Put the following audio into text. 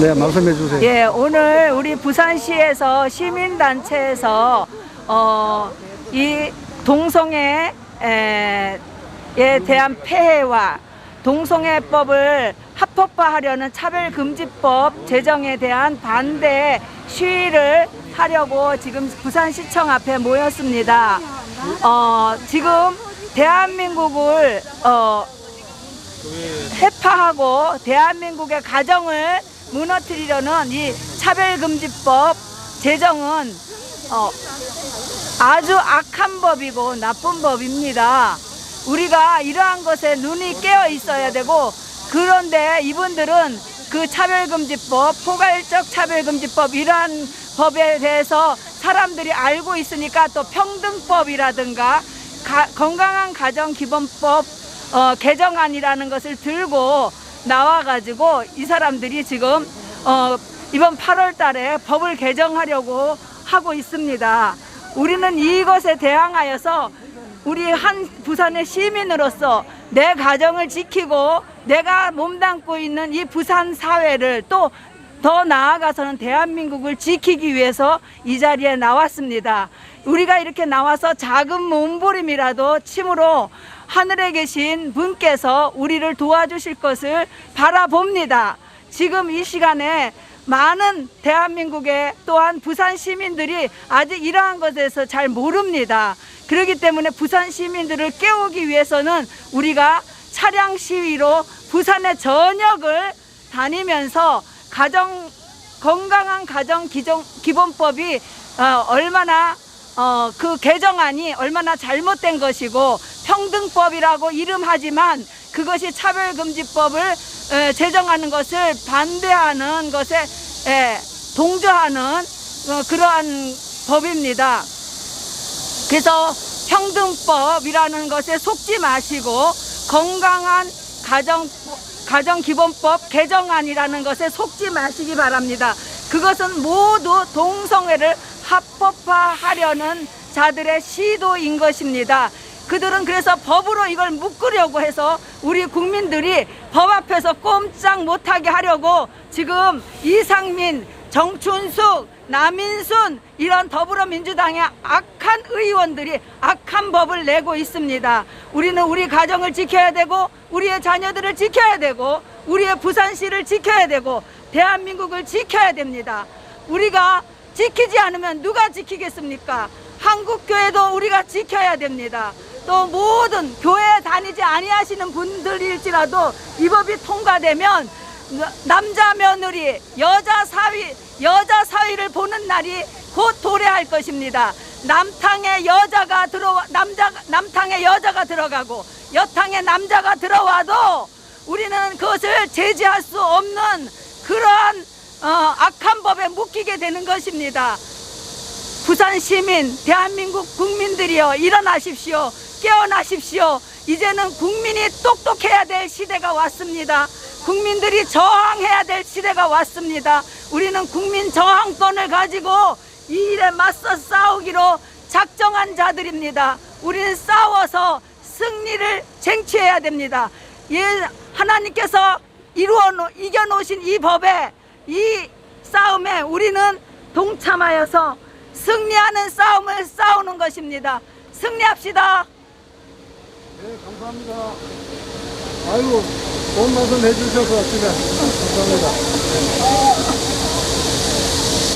네, 말씀해 주세요. 예, 오늘 우리 부산시에서 시민단체에서 어, 이 동성애 에, 에 대한 폐해와 동성애법을 합법화하려는 차별금지법 제정에 대한 반대 시위를 하려고 지금 부산시청 앞에 모였습니다. 어, 지금 대한민국을 어, 해파하고 대한민국의 가정을 무너뜨리려는 이 차별금지법 제정은 어, 아주 악한 법이고 나쁜 법입니다. 우리가 이러한 것에 눈이 깨어 있어야 되고 그런데 이분들은 그 차별금지법, 포괄적 차별금지법 이러한 법에 대해서 사람들이 알고 있으니까 또 평등법이라든가 가- 건강한 가정 기본법 어, 개정안이라는 것을 들고 나와가지고 이 사람들이 지금 어, 이번 8월 달에 법을 개정하려고 하고 있습니다. 우리는 이것에 대항하여서 우리 한 부산의 시민으로서 내 가정을 지키고 내가 몸담고 있는 이 부산 사회를 또 더 나아가서는 대한민국을 지키기 위해서 이 자리에 나왔습니다. 우리가 이렇게 나와서 작은 몸부림이라도 침으로 하늘에 계신 분께서 우리를 도와주실 것을 바라봅니다. 지금 이 시간에 많은 대한민국의 또한 부산 시민들이 아직 이러한 것에서 잘 모릅니다. 그렇기 때문에 부산 시민들을 깨우기 위해서는 우리가 차량 시위로 부산의 전역을 다니면서 가정 건강한 가정 기정, 기본법이 어, 얼마나 어, 그 개정안이 얼마나 잘못된 것이고 평등법이라고 이름하지만 그것이 차별금지법을 에, 제정하는 것을 반대하는 것에 에, 동조하는 어, 그러한 법입니다. 그래서 평등법이라는 것에 속지 마시고 건강한 가정 가정기본법 개정안이라는 것에 속지 마시기 바랍니다. 그것은 모두 동성애를 합법화하려는 자들의 시도인 것입니다. 그들은 그래서 법으로 이걸 묶으려고 해서 우리 국민들이 법 앞에서 꼼짝 못하게 하려고 지금 이상민, 정춘숙, 남인순 이런 더불어민주당의 악한 의원들이 악한 법을 내고 있습니다. 우리는 우리 가정을 지켜야 되고 우리의 자녀들을 지켜야 되고 우리의 부산시를 지켜야 되고 대한민국을 지켜야 됩니다. 우리가 지키지 않으면 누가 지키겠습니까? 한국 교회도 우리가 지켜야 됩니다. 또 모든 교회에 다니지 아니하시는 분들일지라도 이 법이 통과되면 남자 며느리, 여자 사위, 여자 사위를 보는 날이 곧 도래할 것입니다. 남탕에 여자가 들어와 남자 남탕에 여자가 들어가고 여탕에 남자가 들어와도 우리는 그것을 제지할 수 없는 그러한 어, 악한 법에 묶이게 되는 것입니다. 부산 시민, 대한민국 국민들이여 일어나십시오. 깨어나십시오. 이제는 국민이 똑똑해야 될 시대가 왔습니다. 국민들이 저항해야 될 시대가 왔습니다. 우리는 국민 저항권을 가지고 이 일에 맞서 싸우기로 작정한 자들입니다. 우리는 싸워서 승리를 쟁취해야 됩니다. 예, 하나님께서 이루어 놓, 이겨 놓으신 이 법에 이 싸움에 우리는 동참하여서 승리하는 싸움을 싸우는 것입니다. 승리합시다. 네, 감사합니다. 아이고, 좋은 말씀 해주셔서 감사합니다.